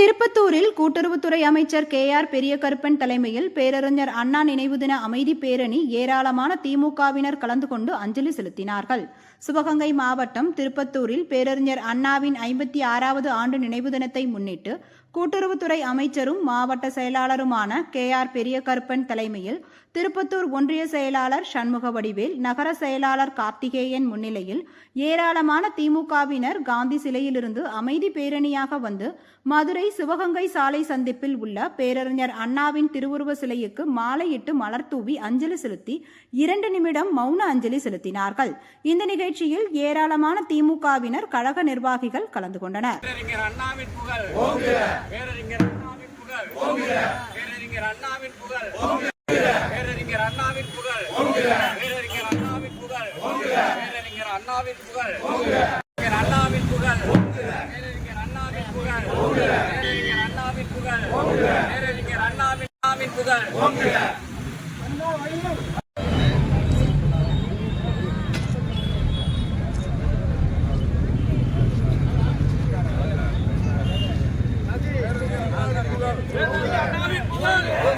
திருப்பத்தூரில் துறை அமைச்சர் கே ஆர் பெரியகருப்பன் தலைமையில் பேரறிஞர் அண்ணா நினைவு தின அமைதி பேரணி ஏராளமான திமுகவினர் கலந்து கொண்டு அஞ்சலி செலுத்தினார்கள். சிவகங்கை மாவட்டம் திருப்பத்தூரில் பேரறிஞர் அண்ணாவின் ஐம்பத்தி ஆறாவது ஆண்டு நினைவு தினத்தை முன்னிட்டு கூட்டுறவுத்துறை அமைச்சரும் மாவட்ட செயலாளருமான கே ஆர் பெரியகருப்பன் தலைமையில் திருப்பத்தூர் ஒன்றிய செயலாளர் சண்முக வடிவேல் நகர செயலாளர் கார்த்திகேயன் முன்னிலையில் ஏராளமான திமுகவினர் காந்தி சிலையிலிருந்து அமைதி பேரணியாக வந்து மதுரை சிவகங்கை சாலை சந்திப்பில் உள்ள பேரறிஞர் அண்ணாவின் திருவுருவ சிலைக்கு மாலையிட்டு மலர் தூவி அஞ்சலி செலுத்தி இரண்டு நிமிடம் மௌன அஞ்சலி செலுத்தினார்கள். இந்த நிகழ்ச்சியில் ஏராளமான திமுகவினர் கழக நிர்வாகிகள் கலந்து கொண்டனர். பேரறிஞர் அண்ணாவின் புகழ் பேரறிஞர் அண்ணாவின் புகழ் பேரறிஞர் அண்ணாவின் புகழ் பேரறிஞர் அண்ணாவின் புகழ் பேரறிஞர் அண்ணாவின் புகழ் அண்ணாவின் புகழ் பேரறிஞர் அண்ணாவின் புகழ் பேரறிஞர் அண்ணாவின் புகழ் பேரறிஞர் அண்ணாவின் புகழ் அண்ணா David,